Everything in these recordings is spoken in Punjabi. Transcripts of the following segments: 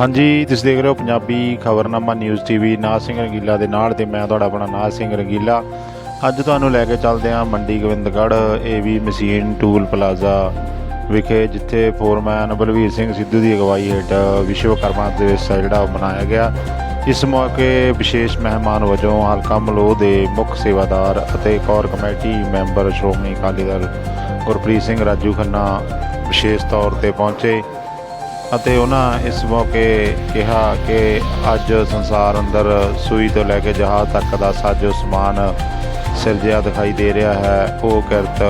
ਹਾਂਜੀ, ਤੁਸੀਂ ਦੇਖ ਰਹੇ ਹੋ ਪੰਜਾਬੀ ਖਬਰਨਾਮਾ ਨਿਊਜ਼ ਟੀਵੀ ਨਾਜ ਸਿੰਘ ਰੰਗੀਲਾ ਦੇ ਨਾਲ ਤੇ ਮੈਂ ਤੁਹਾਡਾ ਆਪਣਾ ਨਾਜ ਸਿੰਘ ਰੰਗੀਲਾ। ਅੱਜ ਤੁਹਾਨੂੰ ਲੈ ਕੇ ਚੱਲਦੇ ਹਾਂ Mandi Gobindgarh AV machine toll plaza ਵਿਖੇ, ਜਿੱਥੇ ਫੋਰਮੈਨ ਬਲਵੀਰ ਸਿੰਘ ਸਿੱਧੂ ਦੀ ਅਗਵਾਈ ਹੇਠ ਵਿਸ਼ਵਕਰਮਾ ਦਿਵਸ ਹੈ ਜਿਹੜਾ ਉਹ ਮਨਾਇਆ ਗਿਆ। ਇਸ ਮੌਕੇ ਵਿਸ਼ੇਸ਼ ਮਹਿਮਾਨ ਵਜੋਂ ਹਲਕਾ ਮਲੋਹ ਦੇ ਮੁੱਖ ਸੇਵਾਦਾਰ ਅਤੇ core committee member Shiromani Akali Dal Gurpreet Singh Raju Khanna ਵਿਸ਼ੇਸ਼ ਤੌਰ ਤੇ ਪਹੁੰਚੇ। ਅਤੇ ਉਹਨਾਂ ਇਸ ਮੌਕੇ ਕਿਹਾ ਕਿ ਅੱਜ ਸੰਸਾਰ ਅੰਦਰ ਸੂਈ ਤੋਂ ਲੈ ਕੇ ਜਹਾਜ਼ ਤੱਕ ਦਾ ਸਾਜੋ ਸਮਾਨ ਸਿਰਜਿਆ ਦਿਖਾਈ ਦੇ ਰਿਹਾ ਹੈ। ਉਹ ਕਿਰਤ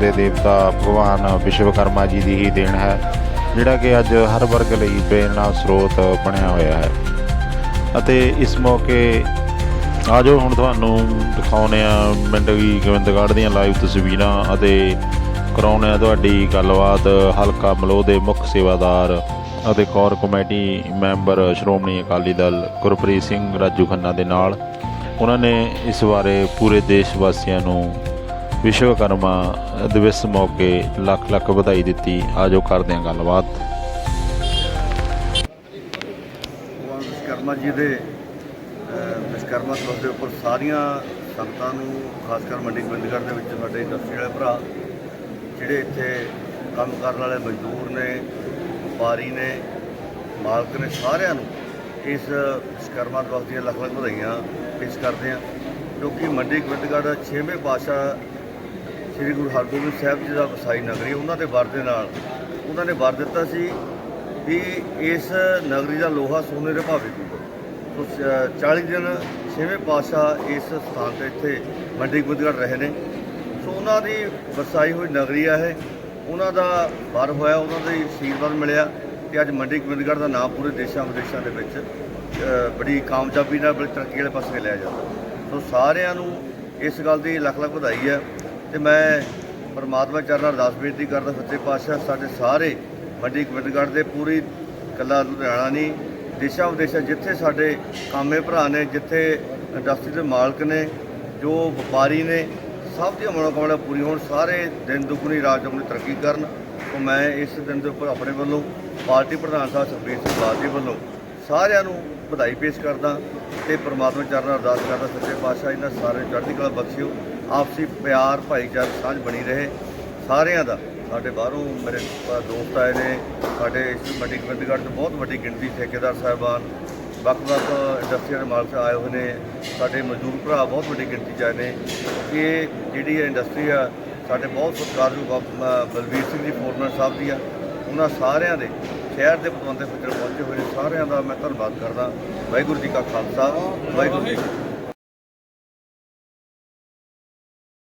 ਦੇ ਦੇਵਤਾ ਭਗਵਾਨ ਵਿਸ਼ਵਕਰਮਾ ਜੀ ਦੀ ਹੀ ਦੇਣ ਹੈ, ਜਿਹੜਾ ਕਿ ਅੱਜ ਹਰ ਵਰਗ ਲਈ ਪ੍ਰੇਰਣਾ ਸਰੋਤ ਬਣਿਆ ਹੋਇਆ ਹੈ। ਅਤੇ ਇਸ ਮੌਕੇ ਆਜੋ ਹੁਣ ਤੁਹਾਨੂੰ ਦਿਖਾਉਨੇ ਆ ਮੰਡੀ ਗੋਬਿੰਦਗੜ੍ਹ ਦੀਆਂ ਲਾਈਵ ਤਸਵੀਰਾਂ ਅਤੇ ਕਰਾਉਨੇ ਆ ਤੁਹਾਡੀ ਗੱਲਬਾਤ ਹਲਕਾ ਮਲੋਹ ਦੇ ਮੁੱਖ ਸੇਵਾਦਾਰ ਅਤੇ core committee member Shiromani Akali Dal Gurpreet Singh Raju Khanna ਦੇ ਨਾਲ। ਉਹਨਾਂ ਨੇ ਇਸ ਬਾਰੇ ਪੂਰੇ ਦੇਸ਼ ਵਾਸੀਆਂ ਨੂੰ ਵਿਸ਼ਵਕਰਮਾ ਦਿਵਸ ਮੌਕੇ ਲੱਖ ਲੱਖ ਵਧਾਈ ਦਿੱਤੀ। ਆਜੋ ਕਰਦੇ ਹਾਂ ਗੱਲਬਾਤ। ਭਗਵਾਨ ਜੀ ਦੇ ਅਹ, ਦਿਵਸ ਦੇ ਉੱਪਰ ਸਾਰੀਆਂ ਸੰਗਤਾਂ ਨੂੰ ਖਾਸ ਕਰ ਮੰਡੀ ਗੋਬਿੰਦਗੜ੍ਹ ਦੇ ਵਿੱਚ ਸਾਡੇ ਇੰਡਸਟਰੀ ਵਾਲੇ ਭਰਾ ਜਿਹੜੇ ਇੱਥੇ ਕੰਮ ਕਰਨ ਵਾਲੇ ਮਜ਼ਦੂਰ ਨੇ, ਵਪਾਰੀ ਨੇ, ਮਾਲਕ ਨੇ ਸਾਰਿਆਂ ਨੂੰ ਇਸ ਵਿਸ਼ਕਰਮਾ ਦਿਵਸ ਦੀਆਂ ਲੱਖ ਲੱਖ ਵਧਾਈਆਂ ਪੇਸ਼ ਕਰਦੇ ਹਾਂ ਕਿਉਂਕਿ ਮੰਡੀ ਗੋਬਿੰਦਗੜ੍ਹ ਦਾ 6ਵੇਂ ਪਾਤਸ਼ਾਹ ਸ੍ਰੀ ਗੁਰੂ ਹਰਗੋਬਿੰਦ ਸਾਹਿਬ ਜੀ ਦਾ ਵਸਾਈ ਨਗਰੀ, ਉਹਨਾਂ ਦੇ ਵਰ ਦੇ ਨਾਲ ਉਹਨਾਂ ਨੇ ਵਰ ਦਿੱਤਾ ਸੀ ਵੀ ਇਸ ਨਗਰੀ ਦਾ ਲੋਹਾ ਸੋਨੇ ਦੇ ਭਾਅ ਵਿਕੂਗਾ। 40 ਦਿਨ ਛੇਵੇਂ ਪਾਤਸ਼ਾਹ ਇਸ ਸਥਾਨ ਤੇ ਇੱਥੇ ਮੰਡੀ ਗੋਬਿੰਦਗੜ੍ਹ ਰਹੇ ਨੇ। ਸੋ ਉਹਨਾਂ ਦੀ ਵਸਾਈ ਹੋਈ ਨਗਰੀ ਆ ਇਹ। ਉਹਨਾਂ ਦਾ ਵਰ ਹੋਇਆ, ਉਹਨਾਂ ਦਾ ਹੀ ਆਸ਼ੀਰਵਾਦ ਮਿਲਿਆ ਤੇ ਅੱਜ ਮੰਡੀ ਗੋਬਿੰਦਗੜ੍ਹ ਦਾ ਨਾਮ ਪੂਰੇ ਦੇਸ਼ਾਂ ਵਿਦੇਸ਼ਾਂ ਦੇ ਵਿੱਚ ਬੜੀ ਕਾਮਯਾਬੀ ਨਾਲ, ਬੜੀ ਤਰੱਕੀ ਵਾਲੇ ਪਾਸੇ ਲਿਆ ਜਾਂਦਾ। ਸੋ ਸਾਰਿਆਂ ਨੂੰ ਇਸ ਗੱਲ ਦੀ ਲੱਖ ਲੱਖ ਵਧਾਈ ਹੈ ਤੇ ਮੈਂ ਪਰਮਾਤਮਾ ਚਰਨਾਂ ਅਰਦਾਸ ਬੇਨਤੀ ਕਰਦਾ, ਸੱਚੇ ਪਾਤਸ਼ਾਹ, ਸਾਡੇ ਸਾਰੇ ਮੰਡੀ ਗੋਬਿੰਦਗੜ੍ਹ ਦੇ ਪੂਰੀ ਕੱਲਾ ਲੁਧਿਆਣਾ ਨਹੀਂ ਦੇਸ਼ਾਂ ਵਿਦੇਸ਼ਾਂ, ਜਿੱਥੇ ਸਾਡੇ ਕਾਮੇ ਭਰਾ ਨੇ, ਜਿੱਥੇ ਇੰਡਸਟਰੀ ਦੇ ਮਾਲਕ ਨੇ, ਜੋ ਵਪਾਰੀ ਨੇ ਸਭ ਦੀਆਂ ਮਨੋਕਾਮਨਾ ਪੂਰੀ ਹੋਣ। ਸਾਰੇ ਦਿਨ ਦੁਗਣੀ ਰਾਤ ਚੌਗੁਣੀ ਤਰੱਕੀ ਕਰਨ। ਤੋਂ ਮੈਂ ਇਸ ਦਿਨ ਦੇ ਉੱਪਰ ਆਪਣੇ ਵੱਲੋਂ ਪਾਰਟੀ ਪ੍ਰਧਾਨ ਸਾਹਿਬ ਸੁਖਬੀਰ ਸਿੰਘ ਬਾਦਲ ਜੀ ਵੱਲੋਂ ਸਾਰਿਆਂ ਨੂੰ ਵਧਾਈ ਪੇਸ਼ ਕਰਦਾ ਤੇ ਪ੍ਰਮਾਤਮਾ ਚਰਨਾਂ ਅਰਦਾਸ ਕਰਦਾ, ਸੱਚੇ ਪਾਤਸ਼ਾਹ ਇਹਨਾਂ ਸਾਰਿਆਂ ਨੂੰ ਚੜ੍ਹਦੀ ਕਲਾ ਬਖਸ਼ਿਓ। ਆਪਸੀ ਪਿਆਰ, ਭਾਈਚਾਰਕ ਸਾਂਝ ਬਣੀ ਰਹੇ। ਸਾਰਿਆਂ ਦਾ, ਸਾਡੇ ਬਾਹਰੋਂ ਮੇਰੇ ਦੋਸਤ ਆਏ ਨੇ, ਸਾਡੇ ਇਸ ਮੰਡੀ ਗੋਬਿੰਦਗੜ੍ਹ ਤੋਂ ਬਹੁਤ ਵੱਡੀ ਗਿਣਤੀ, ਠੇਕੇਦਾਰ ਸਾਹਿਬਾਨ ਵੱਖ-ਵੱਖ ਇੰਡਸਟਰੀਆਂ ਦੇ ਮਾਲਕ ਆਏ ਹੋਏ ਨੇ ਸਾਡੇ ਮਜ਼ਦੂਰ ਭਰਾ ਬਹੁਤ ਵੱਡੀ ਗਿਣਤੀ 'ਚ ਆਏ ਨੇ। ਇਹ ਜਿਹੜੀ ਇੰਡਸਟਰੀ ਆ ਸਾਡੇ ਬਹੁਤ ਸਤਿਕਾਰਯੋਗ ਅ, ਬਲਵੀਰ ਸਿੰਘ ਜੀ ਫੋਰਮੈਨ ਸਾਹਿਬ ਦੀ ਆ ਉਹਨਾਂ ਸਾਰਿਆਂ ਦੇ ਸ਼ਹਿਰ ਦੇ ਪਤਵੰਤੇ ਫਿਕਰ ਪਹੁੰਚੇ ਹੋਏ ਨੇ ਸਾਰਿਆਂ ਦਾ ਮੈਂ ਧੰਨਵਾਦ ਕਰਦਾ। ਵਾਹਿਗੁਰੂ ਜੀ ਕਾ ਖਾਲਸਾ ਵਾਹਿਗੁਰੂ ਜੀ